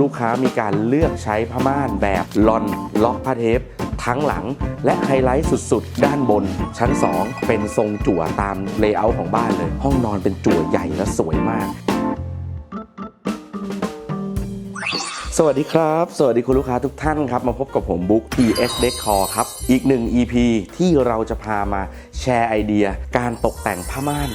ลูกค้ามีการเลือกใช้ผ้าม่านแบบลอนล็อกผ้าเทป ทั้งหลัง และไฮไลท์สุดๆ ด้านบน ชั้น 2 เป็นทรงจั่วตามเลเยอร์ของบ้านเลย ห้องนอนเป็นจั่วใหญ่และสวยมาก สวัสดีครับ สวัสดีคุณลูกค้าทุกท่านครับ มาพบกับผมบุ๊ก PS Decor ครับ อีกหนึ่ง EP ที่เราจะพามาแชร์ไอเดีย การตกแต่งผ้าม่าน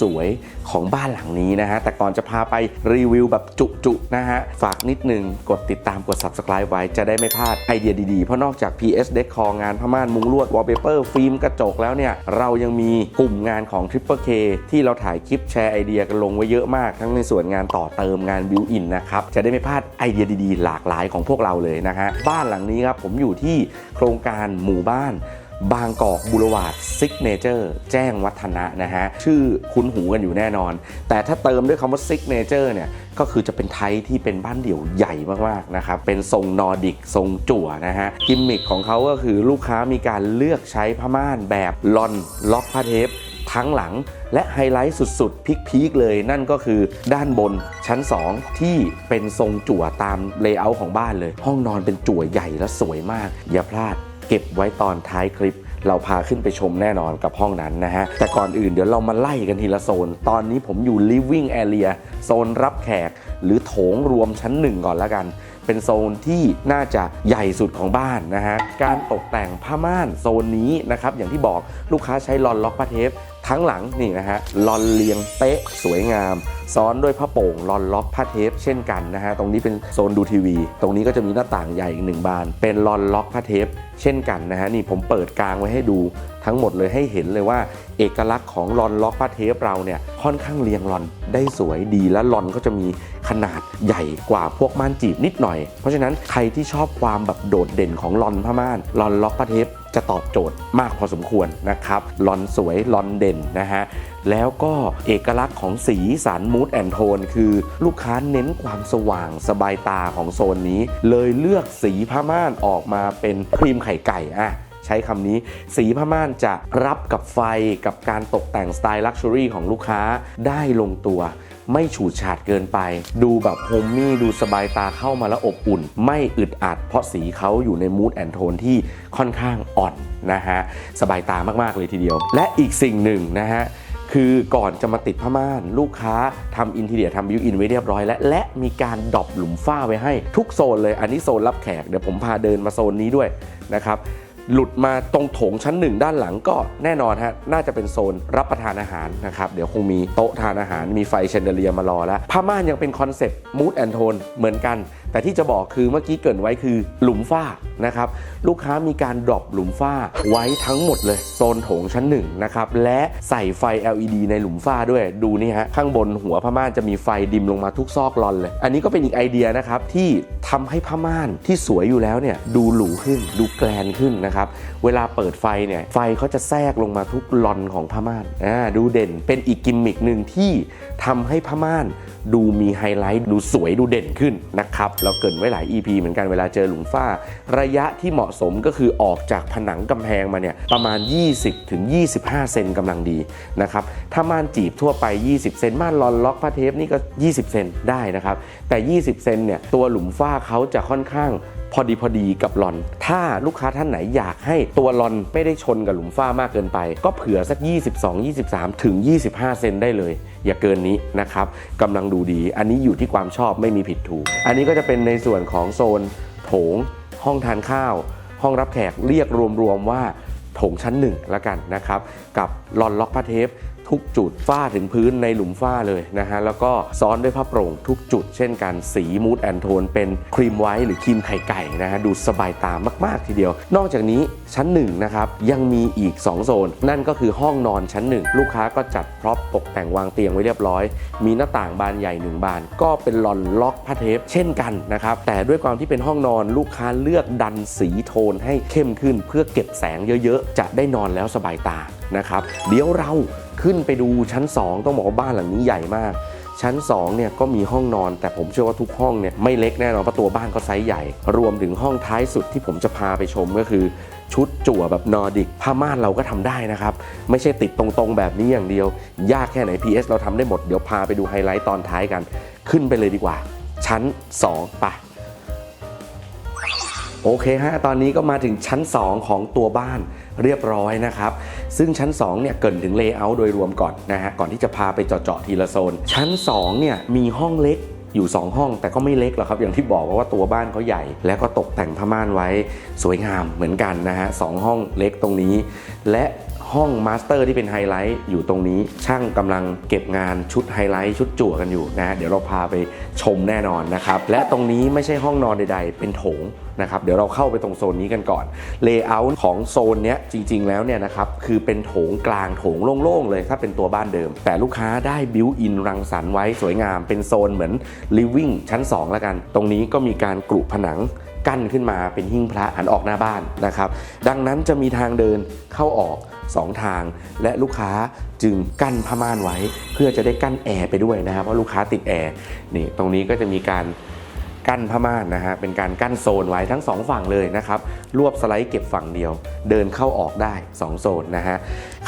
สวยๆ ของบ้านหลังนี้นะฮะ แต่ก่อนจะพาไปรีวิวแบบจุๆนะฮะ ฝากนิดนึงกดติดตามกด Subscribe ไว้จะได้ไม่พลาดไอเดียดีๆ เพราะนอกจาก PS Decor งานผ้าม่านมุงลวด Wallpaper ฟิล์มกระจกแล้วเนี่ยเรายังมีกลุ่มงานของ Triple K ที่เราถ่ายคลิปแชร์ไอเดียกันลงไว้เยอะมากทั้งในส่วนงานต่อเติมงานบิวอินนะครับจะได้ไม่พลาดไอเดียดีๆ หลากหลายของพวกเราเลยนะฮะบ้านหลังนี้ครับผมอยู่ที่โครงการหมู่บ้านบางกอกบุรวาดซิกเนเจอร์แจ้งวัฒนะนะฮะ ชื่อคุ้นหูกันอยู่แน่นอน แต่ถ้าเติมด้วยคำว่าซิกเนเจอร์เนี่ย ก็คือจะเป็นไทยที่เป็นบ้านเดี่ยวใหญ่มากๆนะครับ เป็นทรงนอร์ดิกทรงจั่วนะฮะ กิมมิคของเขาก็คือลูกค้ามีการเลือกใช้ผ้าม่านแบบลอนล็อกผ้าเทป ทั้งหลัง และไฮไลท์สุด ๆ พีคๆเลย นั่นก็คือด้านบนชั้น 2 ที่เป็นทรงจั่วตามเลเยอร์ของบ้านเลย ห้องนอนเป็นจั่วใหญ่และสวยมาก อย่าพลาดเก็บไว้ตอนท้ายคลิปเราพาขึ้นไปชมแน่นอนกับห้องนั้นนะฮะ แต่ก่อนอื่นเดี๋ยวเรามาไล่กันทีละโซน ตอนนี้ผมอยู่ living area โซนรับแขก หรือโถงรวมชั้นหนึ่งก่อนแล้วกัน เป็นโซนที่น่าจะใหญ่สุดของบ้านนะฮะ การตกแต่งผ้าม่านโซนนี้นะครับ อย่างที่บอกลูกค้าใช้ลอนล็อกผ้าเทปทั้งหลังนี่นะฮะลอนเรียงเป๊ะสวยงาม ซ้อนด้วยผ้าโป่งลอนล็อกผ้าเทป เช่นกันนะฮะตรงนี้เป็นโซนดูทีวี ตรงนี้ก็จะมีหน้าต่างใหญ่อีกหนึ่งบาน เป็นลอนล็อกผ้าเทป เช่นกันนะฮะนี่ผมเปิดกลางไว้ให้ดูทั้งหมดเลยให้เห็นเลยว่า เอกลักษณ์ของลอนล็อกผ้าเทปเราเนี่ยค่อนข้างเรียงลอนได้สวยดีและลอนก็จะมีขนาดใหญ่กว่าพวกม่านจีบนิดหน่อย เพราะฉะนั้นใครที่ชอบความแบบโดดเด่นของลอนผ้าม่านลอนล็อกผ้าเทป จะตอบโจทย์มากพอสมควรนะครับลอนสวยลอนเด่นนะฮะ แล้วก็เอกลักษณ์ของสีสันมูดแอนโทนคือลูกค้าเน้นความสว่างสบายตาของโซนนี้ เลยเลือกสีผ้าม่านออกมาเป็นครีมไข่ไก่อะใช้คำนี้สีผ้าม่านจะรับกับไฟกับการตกแต่งสไตล์ลักชัวรี่ของลูกค้าได้ลงตัว ไม่ฉูดฉาดเกินไป ดูแบบโฮมมี่ดูสบายตาเข้ามาแล้วอบอุ่น ไม่อึดอัด เพราะสีเขาอยู่ในมูดแอนโทนที่ค่อนข้างอ่อนนะฮะสบายตามากๆเลยทีเดียว และอีกสิ่งหนึ่งนะฮะคือก่อนจะมาติดผ้าม่าน ลูกค้าทำอินทีเดียทำบิวอินไว้เรียบร้อยแล้วและมีการดรอปหลุมฝ้าไว้ให้ทุกโซนเลย อันนี้โซนรับแขกเดี๋ยวผมพาเดินมาโซนนี้ด้วยนะครับ หลุดมาตรงโถงชั้นหนึ่งด้านหลังก็แน่นอนฮะน่าจะเป็นโซนรับประทานอาหารนะครับ เดี๋ยวคงมีโต๊ะทานอาหารมีไฟเชนเดเลียมารอแล้วผ้าม่านยังเป็นคอนเซ็ปต์มูดแอนโทนเหมือนกัน แต่ที่จะบอกคือเมื่อกี้เกินไว้คือหลุมฝ้านะครับลูกค้ามีการดรอปหลุมฝ้าไว้ทั้งหมดเลยโซนโถงชั้นหนึ่งนะครับและใส่ไฟ LED ในหลุมฝ้าด้วยดูนี่ฮะข้างบนหัวผ้าม่านจะมีไฟดิมลงมาทุกซอกลอนเลย อันนี้ก็เป็นอีกไอเดียนะครับที่ทำให้ผ้าม่านที่สวยอยู่แล้วเนี่ยดูหรูขึ้น ดูแกลนขึ้นนะครับเวลาเปิดไฟเนี่ยไฟเขาจะแทรกลงมาทุกลอนของผ้าม่านอ่าดูเด่นเป็นอีกกิมมิคหนึ่งที่ทำให้ผ้าม่าน ดูมีไฮไลท์ดูสวยดูเด่นขึ้นนะครับเราเกินไว้หลาย EP เหมือนกันเวลาเจอหลุมฝ้า ระยะที่เหมาะสมก็คือออกจากผนังกำแพงมาเนี่ยประมาณ 20ถึง25 เซนกำลังดีนะครับถ้าม่านจีบทั่วไป 20 เซนม่านลอนล็อกผ้าเทปนี่ก็ 20 เซนได้นะครับแต่ 20 เซนเนี่ยตัวหลุมฝ้าเขาจะค่อนข้าง พอดีพอดีกับลอน ถ้าลูกค้าท่านไหนอยากให้ตัวลอนไม่ได้ชนกับหลุมฝ้ามากเกินไป ก็เผื่อสัก 22 23 ถึง 25 เซนได้เลย อย่าเกินนี้นะครับกำลังดูดี อันนี้อยู่ที่ความชอบไม่มีผิดถูก อันนี้ก็จะเป็นในส่วนของโซนโถง ห้องทานข้าว ห้องรับแขกเรียกรวมๆว่าโถงชั้นหนึ่งแล้วกันนะครับ กับลอนล็อกผ้าเทป ทุกจุดฝ้าถึงพื้นในหลุมฝ้าเลยนะฮะแล้วก็ซ้อนด้วยผ้าโปร่งทุกจุด เช่นกันสีมูดแอนโทนเป็นครีมไวท์หรือครีมไข่ไก่นะฮะดูสบายตามาก ๆ ทีเดียว นอกจากนี้ชั้นหนึ่งนะครับยังมีอีก 2 โซน นั่นก็คือห้องนอนชั้นหนึ่งลูกค้าก็จัดพร็อพตกแต่งวางเตียงไว้เรียบร้อย มีหน้าต่างบานใหญ่หนึ่งบาน ก็เป็นลอนล็อกผ้าเทปเช่นกันนะครับแต่ด้วยความที่เป็นห้องนอนลูกค้าเลือกดันสีโทนให้เข้มขึ้นเพื่อเก็บแสงเยอะ ๆ จะได้นอนแล้วสบายตานะครับเดี๋ยวเรา ขึ้นไปดูชั้น 2 ต้องบอกว่าบ้านหลังนี้ใหญ่มาก ชั้น2เนี่ยก็มีห้องนอน แต่ผมเชื่อว่าทุกห้องเนี่ยไม่เล็กแน่นอนเพราะตัวบ้านก็ไซส์ใหญ่ รวมถึงห้องท้ายสุดที่ผมจะพาไปชมก็คือ ชุดจั่วแบบนอร์ดิกผ้าม่านเราก็ทำได้นะครับ ไม่ใช่ติดตรงๆแบบนี้อย่างเดียว ยากแค่ไหน PS เราทำได้หมดเดี๋ยวพาไปดูไฮไลท์ตอนท้ายกัน ขึ้นไปเลยดีกว่า ชั้น2ไปะ โอเคฮะ ตอนนี้ก็มาถึงชั้น 2 ของตัวบ้านเรียบร้อยนะครับ ซึ่งชั้น 2 เนี่ยเกินถึงเลเยอร์โดยรวมก่อนนะฮะ ก่อนที่จะพาไปเจาะๆทีละโซน ชั้น 2 เนี่ยมีห้องเล็กอยู่ 2 ห้องแต่ก็ไม่เล็กหรอกครับ อย่างที่บอกว่าตัวบ้านเขาใหญ่ แล้วก็ตกแต่งผ้าม่านไว้สวยงามเหมือนกันนะฮะสองห้องเล็กตรงนี้ และ ห้องมาสเตอร์ที่เป็นไฮไลท์อยู่ตรงนี้ ช่างกำลังเก็บงานชุดไฮไลท์ชุดจั่วกันอยู่นะเดี๋ยวเราพาไปชมแน่นอนนะครับ และตรงนี้ไม่ใช่ห้องนอนใด ๆ เป็นโถงนะครับเดี๋ยวเราเข้าไปตรงโซนนี้กันก่อนเลเยอร์ของโซนเนี้ยจริง ๆ แล้วเนี่ยนะครับคือเป็นโถงกลางโถงโล่งๆเลย ถ้าเป็นตัวบ้านเดิม แต่ลูกค้าได้บิวอินรังสรรค์ไว้สวยงาม เป็นโซนเหมือน living ชั้น 2 แล้วกัน ตรงนี้ก็มีการกรุผนังกั้นขึ้นมาเป็นหิ้งพระหันออกหน้าบ้านนะครับดังนั้นจะมีทางเดินเข้าออก 2 ทาง และลูกค้าจึงกั้นผ้าม่านไว้ เพื่อจะได้กั้นแอร์ไปด้วยนะครับเพราะลูกค้าติดแอร์นี่ตรงนี้ก็จะมีการกั้นผ้าม่านนะฮะเป็นการกั้นโซนไว้ทั้ง 2 ฝั่งเลยนะครับรวบสไลด์เก็บฝั่งเดียว เดินเข้าออกได้ 2 โซนนะฮะ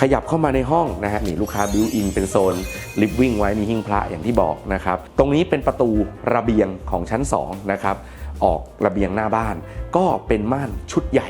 ขยับเข้ามาในห้องนะฮะนี่ลูกค้าบิวอินเป็นโซนลิฟวิ่งไว้มีหิ้งพระอย่างที่บอกนะครับตรงนี้เป็นประตูระเบียงของชั้น2นะครับออกระเบียงหน้าบ้าน ก็เป็นม่านชุดใหญ่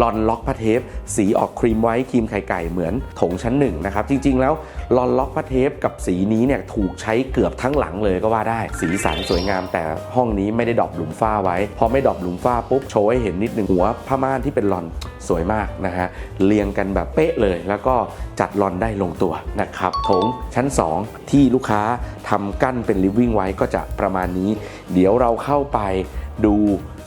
ลอนล็อกพระเทปสีออกครีมไว้ครีมไข่ไก่เหมือนถงชั้นหนึ่งนะครับ จริง ๆ แล้วลอนล็อกพระเทปกับสีนี้เนี่ยถูกใช้เกือบทั้งหลังเลยก็ว่าได้ สีสันสวยงาม แต่ห้องนี้ไม่ได้ดอปหลุมฝ้าไว้ พอไม่ดอปหลุมฝ้าปุ๊บโชว์ให้เห็นนิดหนึ่งหัวผ้าม่านที่เป็นลอนสวยมากนะฮะเรียงกันแบบเป๊ะเลย แล้วก็จัดลอนได้ลงตัวนะครับถงชั้น 2 ที่ลูกค้าทำกั้นเป็นลิฟวิ่งไว้ก็จะประมาณนี้ เดี๋ยวเราเข้าไปดู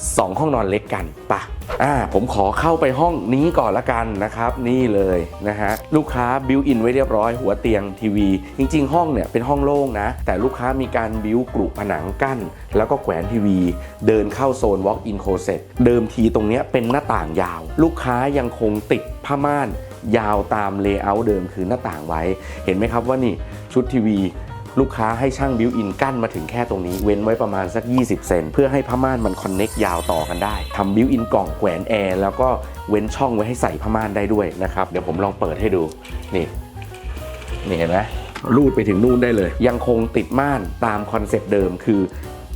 2 ห้องนอนเล็กกันปะอ่าผมขอเข้าไปห้องนี้ก่อนละกันนะครับ นี่เลยนะฮะลูกค้าบิวอินไว้เรียบร้อยหัวเตียงทีวี จริง ๆ ห้องเนี่ยเป็นห้องโล่งนะ แต่ลูกค้ามีการบิวกรุผนังกั้น แล้วก็แขวนทีวี เดินเข้าโซน Walk-in Closet เดิมทีตรงเนี้ยเป็นหน้าต่างยาว ลูกค้ายังคงติดผ้าม่านยาวตามเลเยอร์เดิมคือหน้าต่างไว้ เห็นไหมครับว่านี่ชุดทีวี ลูกค้าให้ช่างบิวอินกั้นมาถึงแค่ตรงนี้ เว้นไว้ประมาณสัก 20 เซนเพื่อให้ผ้าม่านมันคอนเน็กยาวต่อกันได้ทำบิวอินกล่องแขวนแอร์แล้วก็เว้นช่องไว้ให้ใส่ผ้าม่านได้ด้วยนะครับ เดี๋ยวผมลองเปิดให้ดู นี่ นี่เห็นไหมรูดไปถึงนู่นได้เลย ยังคงติดม่านตามคอนเซปต์เดิมคือ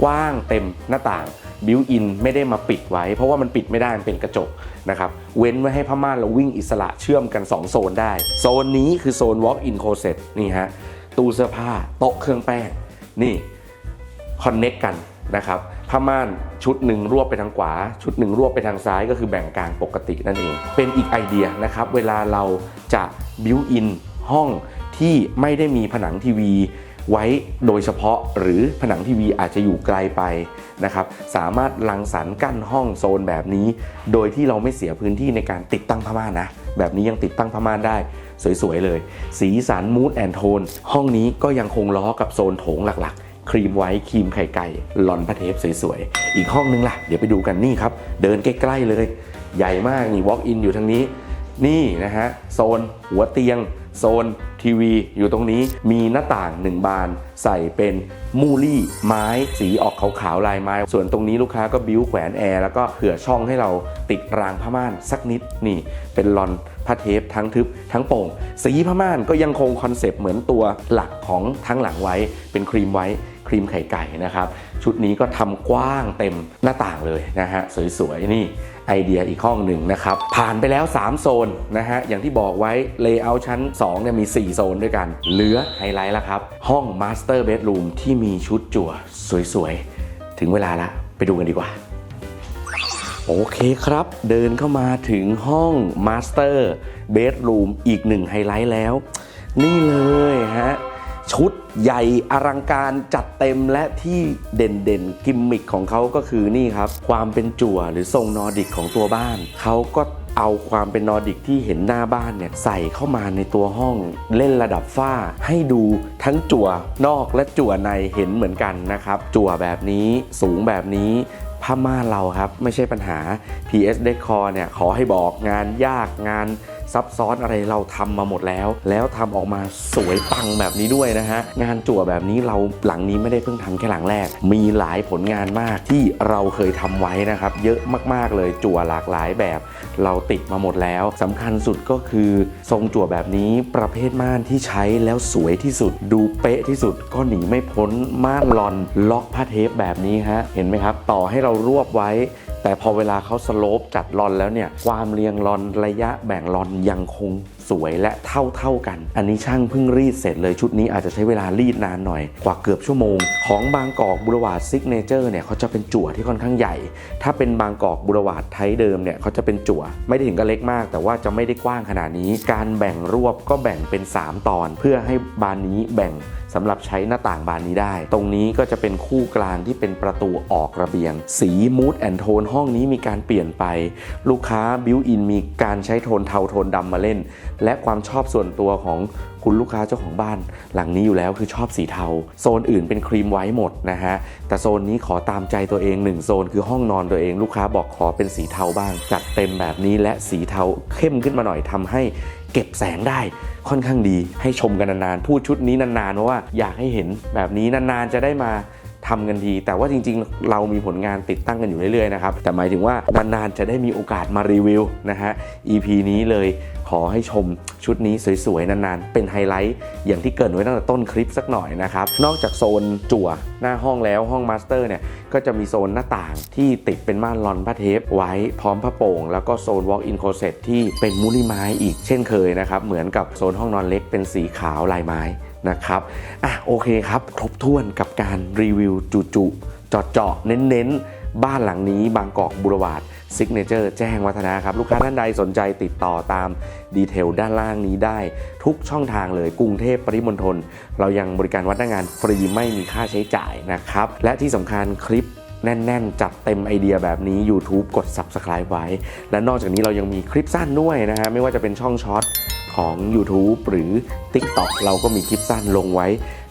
กว้างเต็มหน้าต่างบิวอินไม่ได้มาปิดไว้ เพราะว่ามันปิดไม่ได้ มันเป็นกระจกนะครับ เว้นไว้ให้ผ้าม่านเราวิ่งอิสระเชื่อมกัน 2 โซนได้ โซนนี้คือโซน Walk-in Closet นี่ฮะ ตู้เสื้อผ้า โต๊ะเครื่องแป้ง นี่คอนเน็กกันนะครับผ้าม่านชุดหนึ่งรวบไปทางขวา ชุดหนึ่งรวบไปทางซ้ายก็คือแบ่งกลางปกตินั่นเอง เป็นอีกไอเดียนะครับ เวลาเราจะบิวอินห้องที่ไม่ได้มีผนังทีวีไว้โดยเฉพาะหรือผนังทีวีอาจจะอยู่ไกลไปนะครับสามารถรังสรรค์กั้นห้องโซนแบบนี้ โดยที่เราไม่เสียพื้นที่ในการติดตั้งผ้าม่านนะ แบบนี้ยังติดตั้งผ้าม่านได้สวยๆเลย สีสันมูดแอนโทนห้องนี้ก็ยังคงล้อกับโซนโถงหลักๆ ครีมไว้ครีมไข่ไก่ลอนพระเทปสวยๆ อีกห้องนึงล่ะ เดี๋ยวไปดูกันนี่ครับ เดินใกล้ๆเลย ใหญ่มากนี่ walk in อยู่ทางนี้ นี่นะฮะโซนหัวเตียง โซนทีวีอยู่ตรงนี้มีหน้าต่างหนึ่งบาน ใส่เป็นมูลี่ไม้สีออกขาวๆลายไม้ ส่วนตรงนี้ลูกค้าก็บิ้วแขวนแอร์แล้วก็เผื่อช่องให้เราติดรางผ้าม่านสักนิดนี่ เป็นลอนผ้าเทปทั้งทึบทั้งโป่ง สีผ้าม่านก็ยังคงคอนเซปต์เหมือนตัวหลักของทั้งหลังไว้ เป็นครีมไว้ครีมไข่ไก่นะครับ ชุดนี้ก็ทำกว้างเต็มหน้าต่างเลยนะฮะสวยๆนี่ ไอเดียอีกห้องหนึ่งนะครับ ผ่านไปแล้ว 3 โซนนะฮะ อย่างที่บอกไว้เลเยอร์ชั้น2เนี่ยมี 4 โซนด้วยกัน เหลือไฮไลท์แล้วครับ ห้องมาสเตอร์เบดรูมที่มีชุดจั่วสวยๆ ถึงเวลาละ ไปดูกันดีกว่า โอเคครับ เดินเข้ามาถึงห้องมาสเตอร์เบดรูมอีกหนึ่งไฮไลท์แล้ว นี่เลยฮะ ชุดใหญ่อลังการจัดเต็มและที่เด่นๆ กิมมิคของเขาก็คือนี่ครับ ความเป็นจั่วหรือทรงนอร์ดิกของตัวบ้าน เขาก็เอาความเป็นนอร์ดิกที่เห็นหน้าบ้านเนี่ยใส่เข้ามาในตัวห้องเล่นระดับฝ้า ให้ดูทั้งจั่วนอกและจั่วในเห็นเหมือนกันนะครับ จั่วแบบนี้สูงแบบนี้ผ้าม่านเราครับ ไม่ใช่ปัญหา PS Decor เนี่ยขอให้บอกงานยากงาน ซับซ้อนอะไรเราทำมาหมดแล้ว แล้วทำออกมาสวยปังแบบนี้ด้วยนะฮะงานจั่วแบบนี้เราหลังนี้ไม่ได้เพิ่งทำแค่หลังแรก มีหลายผลงานมากที่เราเคยทำไว้นะครับ เยอะมากๆเลยจั่วหลากหลายแบบ เราติดมาหมดแล้วสำคัญสุดก็คือทรงจั่วแบบนี้ประเภทม่านที่ใช้แล้วสวยที่สุด ดูเป๊ะที่สุดก็หนีไม่พ้นม่านลอนล็อกผ้าเทปแบบนี้ฮะเห็นไหมครับ ต่อให้เรารวบไว้ แต่พอเวลาเขาสโลปจัดลอนแล้วเนี่ยความเรียงลอนระยะแบ่งลอนยังคงสวยและเท่าเท่ากัน อันนี้ช่างเพิ่งรีดเสร็จเลยชุดนี้อาจจะใช้เวลารีดนานหน่อยกว่าเกือบชั่วโมง ของบางกอกบุรวาดซิกเนเจอร์เนี่ยเขาจะเป็นจั่วที่ค่อนข้างใหญ่ ถ้าเป็นบางกอกบุรวาดไทยเดิมเนี่ยเขาจะเป็นจั่วไม่ได้ถึงกับเล็กมาก แต่ว่าจะไม่ได้กว้างขนาดนี้ การแบ่งรวบก็แบ่งเป็น 3 ตอน เพื่อให้บานนี้แบ่ง สำหรับใช้หน้าต่างบานนี้ได้ ตรงนี้ก็จะเป็นคู่กลางที่เป็นประตูออกระเบียง สีมูดแอนโทนห้องนี้มีการเปลี่ยนไป ลูกค้าบิวอินมีการใช้โทนเทาโทนดำมาเล่น และความชอบส่วนตัวของคุณลูกค้าเจ้าของบ้าน หลังนี้อยู่แล้วคือชอบสีเทา โซนอื่นเป็นครีมไว้หมดนะฮะ แต่โซนนี้ขอตามใจตัวเองหนึ่งโซนคือห้องนอนตัวเองลูกค้าบอกขอเป็นสีเทาบ้าง จัดเต็มแบบนี้และสีเทาเข้มขึ้นมาหน่อยทำให้ เก็บแสงได้ค่อนข้างดีให้ชมกันนานๆ พูดชุดนี้นานๆเพราะว่าอยากให้เห็นแบบนี้นานๆจะได้มา ทำกันที แต่ว่าจริง ๆ เรามีผลงานติดตั้งกันอยู่เรื่อยๆนะครับแต่หมายถึงว่านานๆจะได้มีโอกาสมารีวิวนะฮะ EP นี้เลยขอให้ชมชุดนี้สวยๆ นานๆ เป็นไฮไลท์อย่างที่เกรินไว้ตั้งแต่ต้นคลิปสักหน่อยนะครับ นอกจากโซนจั่วหน้าห้องแล้วห้องมาสเตอร์เนี่ย ก็จะมีโซนหน้าต่างที่ติดเป็นม่านลอนผ้าเทป ไว้พร้อมผ้าโป่ง แล้วก็โซน walk-in closet ที่เป็นมุลิไม้อีกเช่นเคยนะครับ เหมือนกับโซนห้องนอนเล็กเป็นสีขาวลายไม้ นะครับอะโอเคครับ ครบถ้วนกับการรีวิวจุจุเจาะเจาะๆเน้นๆ บ้านหลังนี้บางกอกบุรวาดซิกเนเจอร์แจ้งวัฒนะครับลูกค้าท่านใดสนใจติดต่อตามดีเทลด้านล่างนี้ได้ ทุกช่องทางเลยกรุงเทพปริมณฑลเรายังบริการวัฒนงานฟรีไม่มีค่าใช้จ่ายนะครับ และที่สำคัญคลิปแน่น ๆ จัดเต็มไอเดียแบบนี้ YouTube กด Subscribe ไว้ และนอกจากนี้เรายังมีคลิปสั้นด้วยนะฮะไม่ว่าจะเป็นช่องช็อต ของ YouTube หรือ TikTok เราก็มีคลิปสั้นลงไว้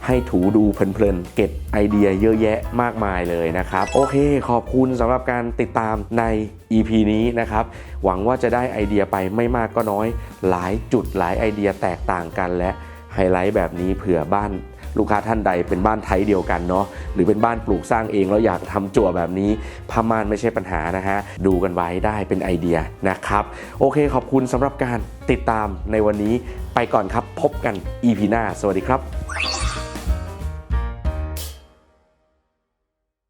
ให้ถูดูเพลินๆ เก็บไอเดียเยอะแยะมากมายเลยนะครับ โอเคขอบคุณสำหรับการติดตามใน EP นี้นะครับ หวังว่าจะได้ไอเดียไปไม่มากก็น้อย หลายจุดหลายไอเดียแตกต่างกันและไฮไลท์แบบนี้เผื่อบ้าน ลูกค้าท่านใดเป็นบ้านไทยเดียวกันเนาะหรือเป็นบ้านปลูกสร้างเองแล้วอยากทำจั่วแบบนี้ผ้าม่านไม่ใช่ปัญหานะฮะดูกันไว้ได้เป็นไอเดียนะครับโอเคขอบคุณสำหรับการติดตามในวันนี้ไปก่อนครับพบกัน EP หน้า สวัสดีครับ